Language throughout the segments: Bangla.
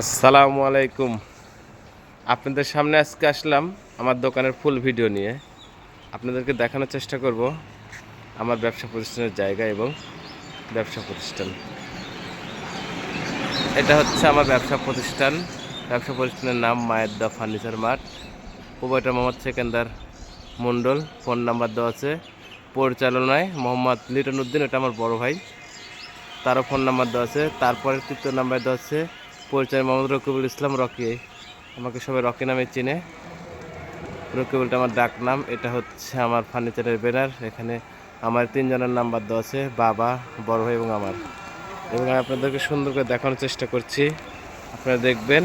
আসসালামু আলাইকুম। আপনাদের সামনে আজকে আসলাম আমার দোকানের ফুল ভিডিও নিয়ে। আপনাদেরকে দেখানোর চেষ্টা করব আমার ব্যবসা প্রতিষ্ঠানের জায়গা এবং ব্যবসা প্রতিষ্ঠান। এটা হচ্ছে আমার ব্যবসা প্রতিষ্ঠান। ব্যবসা প্রতিষ্ঠানের নাম মায়ের the furniture mart provider Mohammad Sekendar Mondal. Phone number দেওয়া আছে পরিচালনায় মোহাম্মদ লিটন উদ্দিন, এটা আমার বড় ভাই। তারও ফোন নাম্বার দেওয়া আছে। তারপরে তৃতীয় নাম্বার দেওয়া আছে পরিচয় মোহাম্মদ রকিবুল ইসলাম রকি। আমাকে সবাই রকি নামে চিনে। রকিবুলটা আমার ডাক নাম। এটা হচ্ছে আমার ফার্নিচারের ব্যানার। এখানে আমার তিনজনের নাম্বার দেওয়া আছে, বাবা, বড় ভাই এবং আমার। এবং আমি আপনাদেরকে সুন্দর করে দেখানোর চেষ্টা করছি। আপনারা দেখবেন,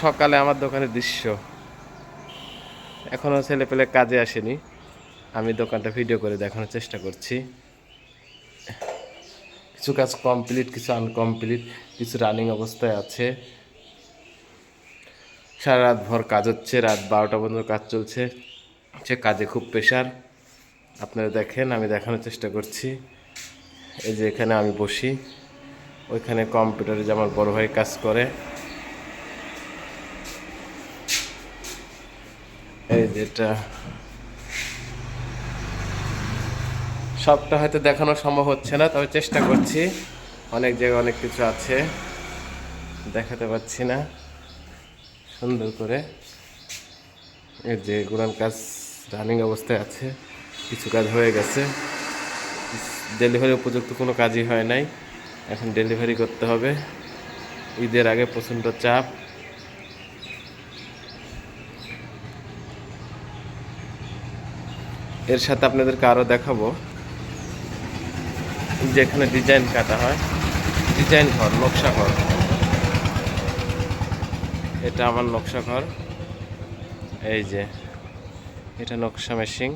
সকালে আমার দোকানের দৃশ্য। এখনও ছেলে পেলে কাজে আসেনি। আমি দোকানটা ভিডিও করে দেখানোর চেষ্টা করছি। কিছু কাজ কমপ্লিট কিছু আনকমপ্লিট কিছু রানিং অবস্থায় আছে। সারা রাত ভর কাজ হচ্ছে, রাত বারোটা পর্যন্ত কাজ চলছে। সে কাজে খুব প্রেশার আপনারা দেখেন, আমি দেখানোর চেষ্টা করছি। এই যে এখানে আমি বসি। ওইখানে কম্পিউটারে যে আমার বড় ভাই কাজ করে। এই যেটা সবটা হয়তো দেখানো সম্ভব হচ্ছে না, তবে চেষ্টা করছি। অনেক জায়গায় অনেক কিছু আছে। দেখাতে পাচ্ছি না। সুন্দর করে। এই যে গুড়ান কাজ রানিং অবস্থায় আছে। কিছু কাজ হয়ে গেছে। ডেলিভারি উপযুক্ত কোনো কাজই হয় নাই। এখন ডেলিভারি করতে হবে। ঈদের আগে প্রচণ্ড চাপ। এর সাথে আপনাদেরকে আরও দেখাবো। যেখানে ডিজাইন কাটা হয়। ডিজাইন ঘর, নকশা ঘর। এটা আমার নকশা ঘর। এই যে, এটা নকশা মেশিন।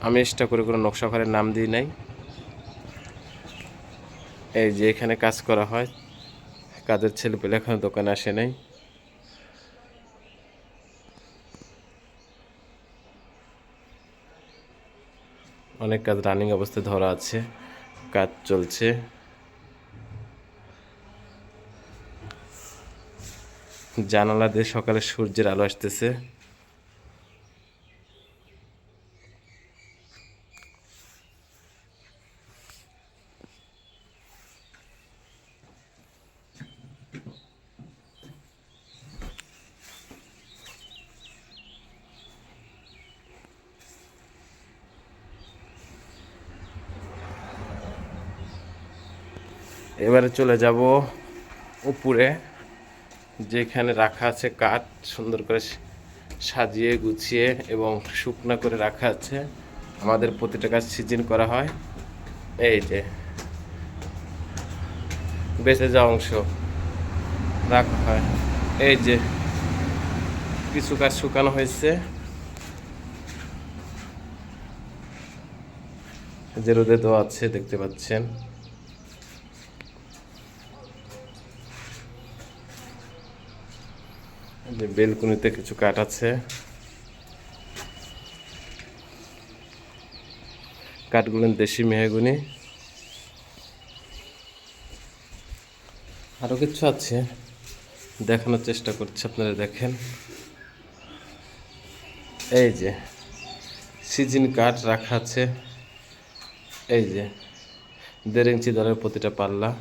আমি এক্সট্রা করে কোনো নকশা ঘরের নাম দিই নাই। এই যে, এখানে কাজ করা হয়। কাজের ছেলে পেলে এখনও দোকানে আসে নাই। অনেক কাজ রানিং অবস্থায় ধরা আছে। কাজ চলছে। জানালা দিয়ে সকালে সূর্যের আলো আসতেছে। এবারে চলে যাব উপরে, যেখানে রাখা আছে কাঠ, সুন্দর করে সাজিয়ে, গুছিয়ে এবং শুকনা করে রাখা আছে। আমাদের প্রতিটা কাজ সিজন করা হয়। এই যে, বেঁচে যাওয়া অংশ রাখা হয়। এই যে, কিছু কাজ শুকানো হয়েছে। যে রোদে দেওয়া আছে, দেখতে পাচ্ছেন। যে বেলকুনিতে কিছু কাঠ আছে। কাঠগুলো দেশি মেহগুনি। আরও কিছু আছে। দেখানোর চেষ্টা করছি, আপনারা দেখেন। এই যে, সিজিন কাঠ রাখা আছে। এই যে, দেড় ইঞ্চি দরের প্রতিটা পাল্লা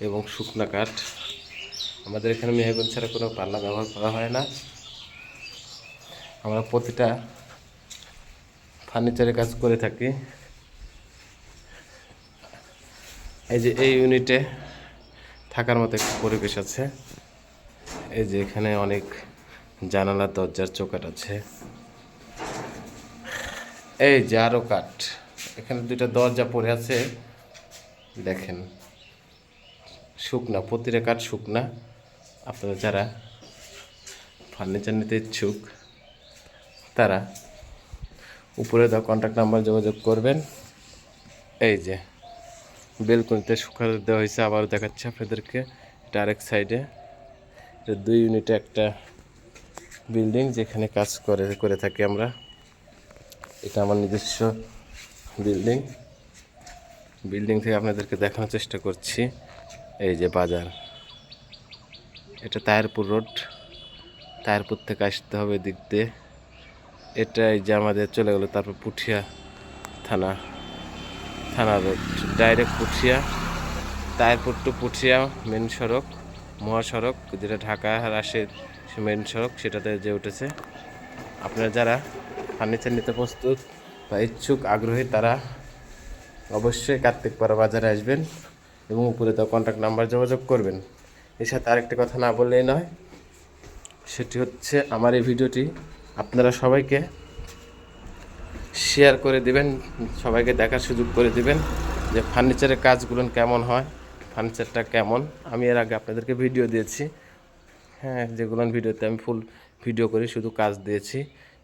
এবং শুকনা কাঠ। আমাদের এখানে মেহগুন ছাড়া কোনো পাল্লা ব্যবহার করা হয় না। আমরা প্রতিটা ফার্নিচারের কাজ করে থাকি। এই যে এই ইউনিটে থাকার মতো একটা পরিবেশ আছে। এই যে এখানে অনেক জানালা, দরজার চৌকাট আছে। এই যে আরও কাঠ। এখানে দুইটা দরজা পড়ে আছে। দেখেন, শুকনা, প্রতিটা কাঠ শুকনা। আপনারা যারা ফার্নিচার নিতে ইচ্ছুক, তারা উপরে দেওয়া কন্ট্যাক্ট নাম্বার যোগাযোগ করবেন। এই যে বেলকনিতে শুকাতে দেওয়া হয়েছে, আবারও দেখাচ্ছে আপনাদেরকে। এটা আরেক সাইডে এটা দুই ইউনিটে একটা বিল্ডিং যেখানে কাজ করে করে থাকি আমরা। এটা আমার নিজস্ব বিল্ডিং বিল্ডিং থেকে আপনাদেরকে দেখানোর চেষ্টা করছি। এই যে বাজার। এটা তায়ারপুর রোড। তায়ারপুর থেকে আসতে হবে দিক দিয়ে। এটা এই যে আমাদের চলে গেলো, তারপর পুঠিয়া থানা। থানা road direct Puthia. Tayarpur to Puthia main সড়ক, মহাসড়ক, যেটা ঢাকা রাশের মেন সড়ক, সেটাতে যে উঠেছে। আপনারা যারা ফার্নিচার নিতে প্রস্তুত বা ইচ্ছুক, আগ্রহী, তারা অবশ্যই কার্তিক কার্তিকপাড়া বাজারে আসবেন এবং উপরে তো কন্ট্যাক্ট নাম্বার যোগাযোগ করবেন। এর সাথে আরেকটি কথা না বললেই নয়, সেটি হচ্ছে আমার এই ভিডিওটি আপনারা সবাইকে শেয়ার করে দিবেন, সবাইকে দেখার সুযোগ করে দিবেন যে ফার্নিচারের কাজগুলো কেমন হয় ফার্নিচারটা কেমন। আমি এর আগে আপনাদেরকে ভিডিও দিয়েছি। হ্যাঁ যেগুলো ভিডিওতে আমি ফুল ভিডিও করি শুধু কাজ দিয়েছি।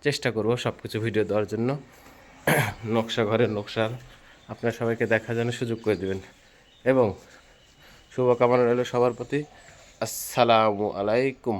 চেষ্টা করব সব কিছু ভিডিও দেওয়ার জন্য। নকশা ঘরের নকশার আপনার সবাইকে দেখার জন্য সুযোগ করে দেবেন। এবং শুভকামনা রইল সবার প্রতি। আসসালামু আলাইকুম।